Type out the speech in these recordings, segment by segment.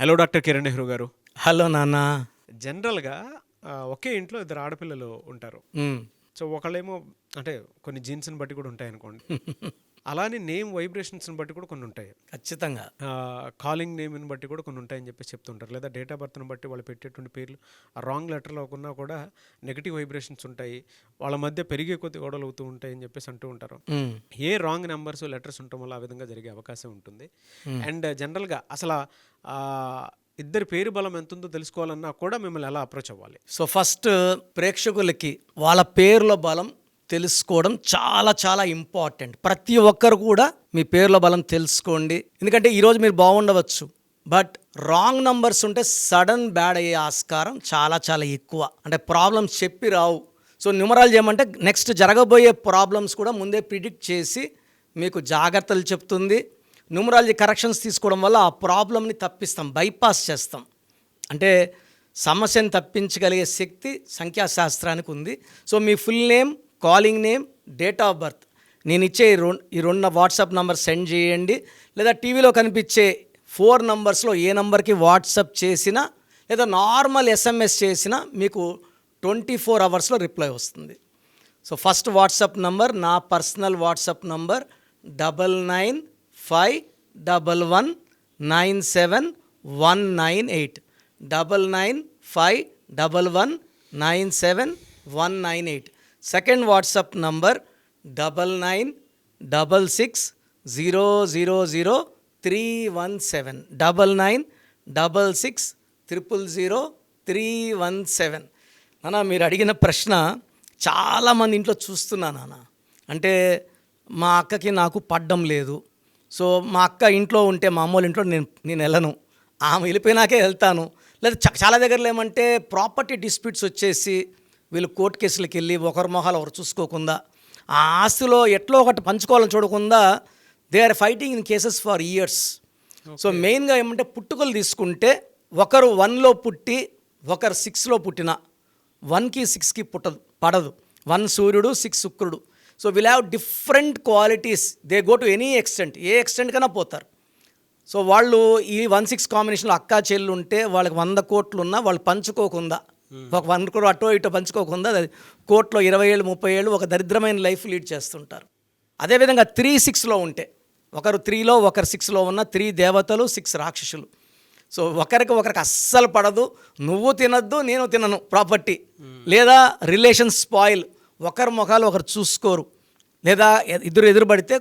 Hello doctor Kiran Nehru గారు. Hello నాన్న. జనరల్గా ఒకే ఇంట్లో ఇద్దరు ఆడపిల్లలు ఉంటారు. సో ఒకళ్ళేమో అంటే కొన్ని జీన్స్ని బట్టి కూడా ఉంటాయి అనుకోండి అలానే నేమ్ వైబ్రేషన్స్ని బట్టి కూడా కొన్ని ఉంటాయి ఖచ్చితంగా కాలింగ్ నేమ్ని బట్టి కూడా కొన్ని ఉంటాయని చెప్పేసి చెప్తుంటారు. లేదా డేట్ ఆఫ్ బర్త్ని బట్టి వాళ్ళు పెట్టేటువంటి పేర్లు ఆ రాంగ్ లెటర్లో ఉన్నా కూడా నెగిటివ్ వైబ్రేషన్స్ ఉంటాయి. వాళ్ళ మధ్య పెరిగే కొద్ది గొడవలు అవుతూ ఉంటాయి అని చెప్పేసి అంటూ ఉంటారు. ఏ రాంగ్ నెంబర్స్ లెటర్స్ ఉండటం వల్ల ఆ విధంగా జరిగే అవకాశం ఉంటుంది. అండ్ జనరల్గా అసలు ఇద్దరి పేరు బలం ఎంత ఉందో తెలుసుకోవాలన్నా కూడా మిమ్మల్ని ఎలా అప్రోచ్ అవ్వాలి? సో ఫస్ట్ ప్రేక్షకులకి వాళ్ళ పేర్ల బలం తెలుసుకోవడం చాలా చాలా ఇంపార్టెంట్. ప్రతి ఒక్కరు కూడా మీ పేర్ల బలం తెలుసుకోండి. ఎందుకంటే ఈరోజు మీరు బాగుండవచ్చు. బట్ రాంగ్ నంబర్స్ ఉంటే సడన్ బ్యాడ్ అయ్యే ఆస్కారం చాలా చాలా ఎక్కువ. అంటే ప్రాబ్లమ్స్ చెప్పి రావు. సో న్యూమరాలజీ ఏమంటే నెక్స్ట్ జరగబోయే ప్రాబ్లమ్స్ కూడా ముందే ప్రిడిక్ట్ చేసి మీకు జాగ్రత్తలు చెప్తుంది. న్యూమరాలజీ కరెక్షన్స్ తీసుకోవడం వల్ల ఆ ప్రాబ్లమ్ని తప్పిస్తాం బైపాస్ చేస్తాం. అంటే సమస్యను తప్పించగలిగే శక్తి సంఖ్యాశాస్త్రానికి ఉంది. So me full name calling name date of birth. నేను ఇచ్చే ఈ రెండు ఈ రెండు వాట్సాప్ నంబర్ సెండ్ చేయండి. లేదా టీవీలో కనిపించే ఫోర్ నంబర్స్లో ఏ నంబర్కి వాట్సాప్ చేసినా లేదా నార్మల్ ఎస్ఎంఎస్ చేసినా మీకు ట్వంటీ ఫోర్ అవర్స్లో రిప్లై వస్తుంది. సో ఫస్ట్ వాట్సాప్ నంబర్ నా personal WhatsApp number double nine five double one nine seven one nine eight. Double nine five double one nine seven one nine eight. Second WhatsApp number double nine double six zero zero zero three one seven. Double nine double six triple zero three one seven. నాన్న మీరు అడిగిన ప్రశ్న చాలామంది ఇంట్లో చూస్తున్నా నాన్న అంటే మా అక్కకి నాకు పడ్డం లేదు. సో మా అక్క ఇంట్లో ఉంటే మా అమ్మోళ్ళ ఇంట్లో నేను నేను వెళ్ళను. ఆమె వెళ్ళిపోయినాకే వెళ్తాను. లేదా చ- చాలా దగ్గరలో ఏమంటే ప్రాపర్టీ డిస్ప్యూట్స్ వచ్చేసి వీళ్ళు కోర్టు కేసులకు వెళ్ళి ఒకరి మొహాలు ఒకరు చూసుకోకుండా ఆ ఆస్తిలో ఎట్లో ఒకటి పంచుకోవాలని చూడకుండా they are fighting in cases for years so మెయిన్గా ఏమంటే పుట్టుకలు తీసుకుంటే ఒకరు వన్లో పుట్టి ఒకరు సిక్స్లో పుట్టిన వన్కి సిక్స్కి పుట్టదు పడదు. వన్ సూర్యుడు సిక్స్ శుక్రుడు. So will have different qualities they go to any extent a extent కన్నా పోతారు. సో వాళ్ళు ఈ వన్ సిక్స్ కాంబినేషన్లో అక్కా చెల్లు ఉంటే వాళ్ళకి వంద కోట్లు ఉన్నా వాళ్ళు పంచుకోకుండా ఒక వన్ కూడా అటో ఇటో పంచుకోకుండా అది కోర్టులో ఇరవై ఏళ్ళు ముప్పై ఏళ్ళు ఒక దరిద్రమైన లైఫ్ లీడ్ చేస్తుంటారు. అదేవిధంగా త్రీ సిక్స్లో ఉంటే ఒకరు త్రీలో ఒకరు సిక్స్లో ఉన్న త్రీ దేవతలు సిక్స్ రాక్షసులు. సో ఒకరికి ఒకరికి అస్సలు పడదు. నువ్వు తినద్దు నేను తినను ప్రాపర్టీ. లేదా రిలేషన్ స్పాయిల్. ఒకరి ముఖాలు ఒకరు చూసుకోరు. లేదా ఇద్దరు ఎదురుపడితే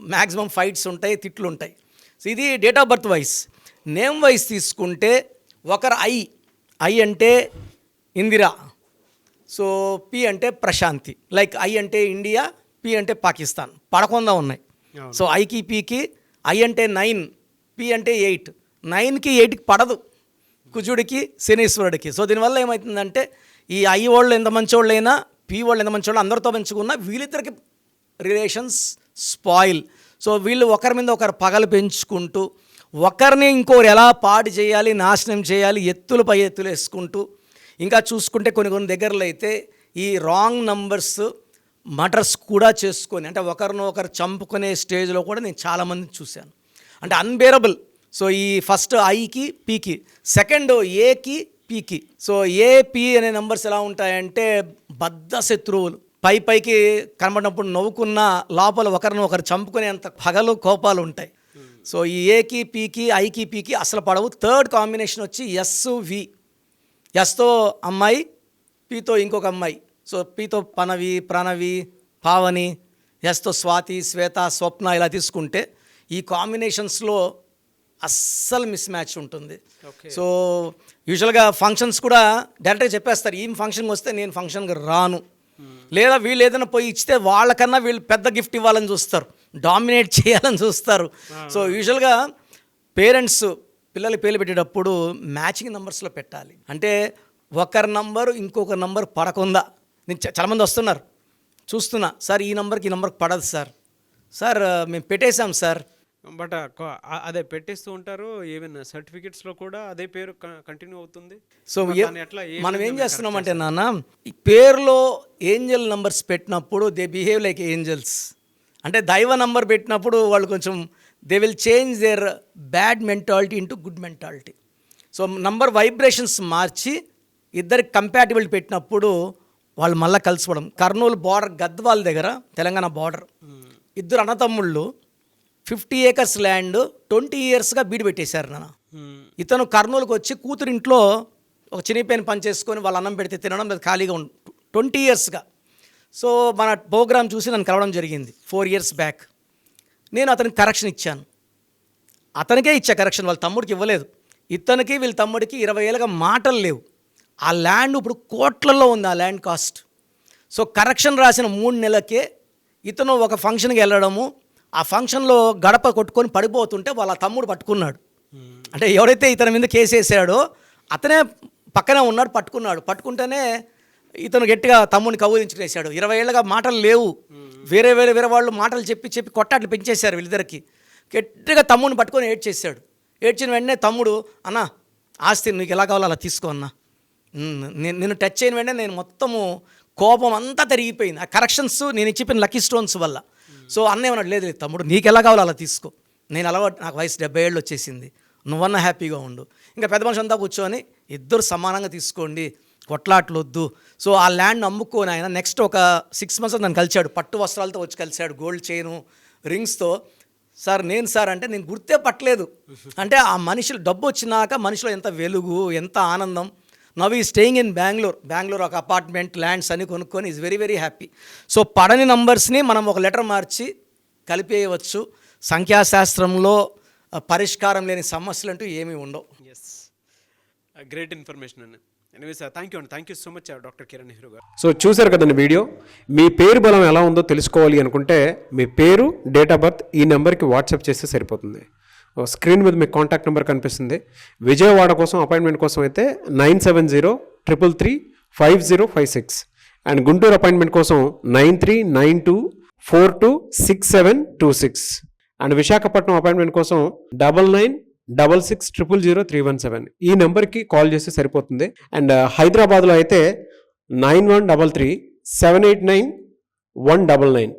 మ్యాక్సిమం ఫైట్స్ ఉంటాయి తిట్లు ఉంటాయి. సో ఇది date of birth wise. Name wise తీసుకుంటే ఒకరు ఐ ఐ అంటే ఇందిరా. సో పి అంటే ప్రశాంతి. లైక్ ఐ అంటే ఇండియా పి అంటే పాకిస్తాన్. పడకుండా ఉన్నాయి. సో ఐకి పికి ఐ అంటే నైన్ పి అంటే ఎయిట్. నైన్కి ఎయిట్కి పడదు. కుజుడికి శనీశ్వరుడికి. సో దీనివల్ల ఏమవుతుందంటే ఈ ఐ వాళ్ళు ఎంత మంచోళ్ళైనా పి వాళ్ళు ఎంత మంచోళ్ళు అందరితో పెంచుకున్నా వీళ్ళిద్దరికి రిలేషన్స్ స్పాయిల్. సో వీళ్ళు ఒకరి మీద ఒకరు పగలు పెంచుకుంటూ ఒకరిని ఇంకోరు ఎలా పాడు చేయాలి నాశనం చేయాలి ఎత్తులపై ఎత్తులు వేసుకుంటూ ఇంకా చూసుకుంటే కొన్ని కొన్ని దగ్గరలో అయితే ఈ రాంగ్ నంబర్స్ మటర్స్ కూడా చేసుకొని అంటే ఒకరిని ఒకరు చంపుకునే స్టేజ్లో కూడా నేను చాలామంది చూశాను. అంటే అన్బేరబుల్. సో ఈ ఫస్ట్ ఐకి పీకి సెకండ్ ఏకి పీకి. సో ఏ పి అనే నెంబర్స్ ఎలా ఉంటాయంటే బద్ధ శత్రువులు. పై పైకి కనబడినప్పుడు నవ్వుకున్న లోపల ఒకరిని ఒకరు చంపుకునేంత పగలు కోపాలు ఉంటాయి. సో ఈ ఏకి పీకి ఐకి పీకి అసలు పడవు. థర్డ్ కాంబినేషన్ వచ్చి ఎస్ వి ఎస్తో అమ్మాయి పీతో ఇంకొక అమ్మాయి. సో పీతో పనవి ప్రణవి పావని ఎస్తో స్వాతి శ్వేత స్వప్న ఇలా తీసుకుంటే ఈ కాంబినేషన్స్లో అస్సలు మిస్ మ్యాచ్ ఉంటుంది. సో యూజువల్గా ఫంక్షన్స్ కూడా డైరెక్ట్గా చెప్పేస్తారు. ఈ ఫంక్షన్కి వస్తే నేను ఫంక్షన్కి రాను. లేదా వీళ్ళు ఏదైనా పోయి ఇచ్చితే వాళ్ళకన్నా వీళ్ళు పెద్ద గిఫ్ట్ ఇవ్వాలని చూస్తారు. డామినేట్ చేయాలని చూస్తారు. సో యూజువల్గా పేరెంట్స్ పిల్లలు పేర్లు పెట్టేటప్పుడు మ్యాచింగ్ నెంబర్స్లో పెట్టాలి. అంటే ఒకరి నంబర్ ఇంకొక నంబర్ పడకుండా. నేను చాలామంది వస్తున్నారు. చూస్తున్నా సార్ ఈ నంబర్కి ఈ నంబర్కి పడదు సార్. సార్ మేము పెట్టేశాం సార్. బట్ అదే పెట్టేస్తూ ఉంటారు. ఈవెన్ సర్టిఫికెట్స్లో కూడా అదే పేరు కంటిన్యూ అవుతుంది. సో మనం ఏం మీరు చేస్తున్నామంటే నాన్న ఈ పేరులో ఏంజల్ నంబర్స్ పెట్టినప్పుడు దే బిహేవ్ లైక్ ఏంజల్స్. అంటే దైవ నంబర్ పెట్టినప్పుడు వాళ్ళు కొంచెం they will change their bad mentality into good mentality so number vibrations మార్చి ఇద్దరికి కంపాటిబిలిటీ పెట్టినప్పుడు వాళ్ళు మళ్ళీ కలిసిపోవడం. కర్నూలు బార్డర్ గద్వాల దగ్గర తెలంగాణ బార్డర్ ఇద్దరు అన్నతమ్ముళ్ళు ఫిఫ్టీ ఏకర్స్ ల్యాండ్ ట్వంటీ ఇయర్స్గా బీడు పెట్టేశారు నాన్న. ఇతను కర్నూలుకు వచ్చి కూతురింట్లో ఒక చినిపోయిన పని చేసుకొని వాళ్ళ అన్నం పెడితే తినడం లేదు ఖాళీగా ఉండు. ట్వంటీ ఇయర్స్గా సో మన ప్రోగ్రామ్ చూసి నన్ను కలవడం జరిగింది ఫోర్ ఇయర్స్ బ్యాక్. నేను అతనికి కరెక్షన్ ఇచ్చాను. అతనికే ఇచ్చా కరెక్షన్ వాళ్ళ తమ్ముడికి ఇవ్వలేదు. ఇతనికి వీళ్ళ తమ్ముడికి ఇరవై ఏళ్ళగా మాటలు లేవు. ఆ ల్యాండ్ ఇప్పుడు కోట్లలో ఉంది ఆ ల్యాండ్ కాస్ట్. సో కరెక్షన్ రాసిన మూడు నెలలకే ఇతను ఒక ఫంక్షన్కి వెళ్ళడము ఆ ఫంక్షన్లో గడప కొట్టుకొని పడిపోతుంటే వాళ్ళ తమ్ముడు పట్టుకున్నాడు. అంటే ఎవరైతే ఇతని మీద కేసు వేసాడో అతనే పక్కనే ఉన్నాడు పట్టుకున్నాడు. పట్టుకుంటేనే ఇతను గట్టిగా తమ్ముని కౌలించుకునేసాడు ఇరవై ఏళ్ళగా మాటలు లేవు. వేరే వేరే వేరే వాళ్ళు మాటలు చెప్పి చెప్పి కొట్టాట్లు పెంచేశారు వీళ్ళిద్దరికి. గట్టిగా తమ్ముని పట్టుకొని ఏడ్చేశాడు. ఏడ్చిన వెంటనే తమ్ముడు అన్న ఆస్తి నీకు ఎలా కావాలో అలా తీసుకో అన్న. నేను నేను టచ్ అయిన వెంటనే నేను మొత్తము కోపం అంతా తిరిగిపోయింది. ఆ కరెక్షన్స్ నేను చెప్పిన లక్కీ స్టోన్స్ వల్ల. సో అన్న ఏమన్నాడు లేదు లేదు తమ్ముడు నీకు ఎలా కావాలో అలా తీసుకో. నేను అలవాటు నాకు వయసు డెబ్బై ఏళ్ళు వచ్చేసింది. నువ్వన్నా హ్యాపీగా ఉండు. ఇంకా పెద్ద మనిషి అంతా కూర్చొని ఇద్దరు సమానంగా తీసుకోండి. కొట్లాట్లు వద్దు సో ఆ ల్యాండ్ అమ్ముకొని ఆయన నెక్స్ట్ ఒక సిక్స్ మంత్స్ నన్ను కలిశాడు. పట్టు వస్త్రాలతో వచ్చి కలిశాడు. గోల్డ్ చైను రింగ్స్తో. సార్ నేను సార్ అంటే నేను గుర్తే పట్టలేదు. అంటే ఆ మనుషులు డబ్బు వచ్చినాక మనిషిలో ఎంత వెలుగు ఎంత ఆనందం. నవ్ ఈ స్టేయింగ్ ఇన్ బెంగళూరు బెంగళూరు ఒక అపార్ట్మెంట్ ల్యాండ్స్ అని కొనుక్కొని is very very happy so పడని నంబర్స్ని మనం ఒక లెటర్ మార్చి కలిపేయవచ్చు. సంఖ్యాశాస్త్రంలో పరిష్కారం లేని సమస్యలు అంటూ ఏమీ ఉండవు. ఎస్ గ్రేట్ ఇన్ఫర్మేషన్ అని. ఎనివే సార్ థ్యాంక్ యూ అండి thank you so much doctor Kiran Nehru garu. So చూశారు కదండి వీడియో మీ పేరు బలం ఎలా ఉందో తెలుసుకోవాలి అనుకుంటే మీ పేరు డేట్ ఆఫ్ బర్త్ ఈ నెంబర్కి వాట్సాప్ చేస్తే సరిపోతుంది. ఓ స్క్రీన్ మీద మీకు కాంటాక్ట్ నెంబర్ కనిపిస్తుంది. విజయవాడ కోసం అపాయింట్మెంట్ కోసం అయితే nine seven zero triple three five zero five six and Guntur appointment కోసం nine three nine two four two six seven two six and Visakhapatnam appointment కోసం double nine double six triple zero three one seven. ఈ నెంబర్కి call చేస్తే సరిపోతుంది. And uh, హైదరాబాద్లో అయితే nine one double three seven eight nine one double nine.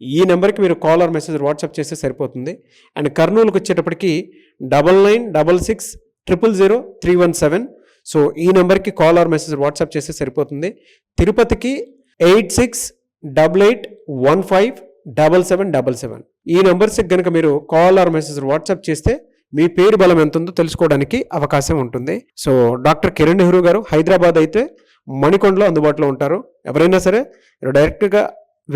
ఈ నెంబర్కి మీరు కాల్ ఆర్ మెసేజ్ వాట్సాప్ చేస్తే సరిపోతుంది. అండ్ కర్నూలుకి వచ్చేటప్పటికి double nine double six triple zero three one seven. So ఈ నెంబర్కి కాల్ ఆర్ మెసేజ్ వాట్సాప్ చేస్తే సరిపోతుంది. తిరుపతికి eight six double eight one five double seven double seven. ఈ నెంబర్స్కి కనుక మీరు కాల్ ఆర్ మెసేజ్ వాట్సాప్ చేస్తే మీ పేరు బలం ఎంత ఉందో తెలుసుకోవడానికి అవకాశం ఉంటుంది. సో డాక్టర్ కిరణ్ నెహ్రూ గారు హైదరాబాద్ అయితే మణికొండలో అందుబాటులో ఉంటారు. ఎవరైనా సరే డైరెక్ట్గా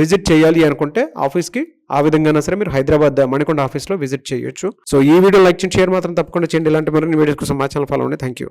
విజిట్ చేయాలి అనుకుంటే ఆఫీస్కి ఆ విధంగా సరే మీరు హైదరాబాద్ మణికొండ ఆఫీస్లో విజిట్ చేయొచ్చు. సో ఈ వీడియో లైక్ చేయండి షేర్ మాత్రం తప్పకుండా చేయండి. ఇలాంటి మరిన్ని వీడియోస్ కోసం మా ఛానల్ ఫాలో అండి థ్యాంక్ యూ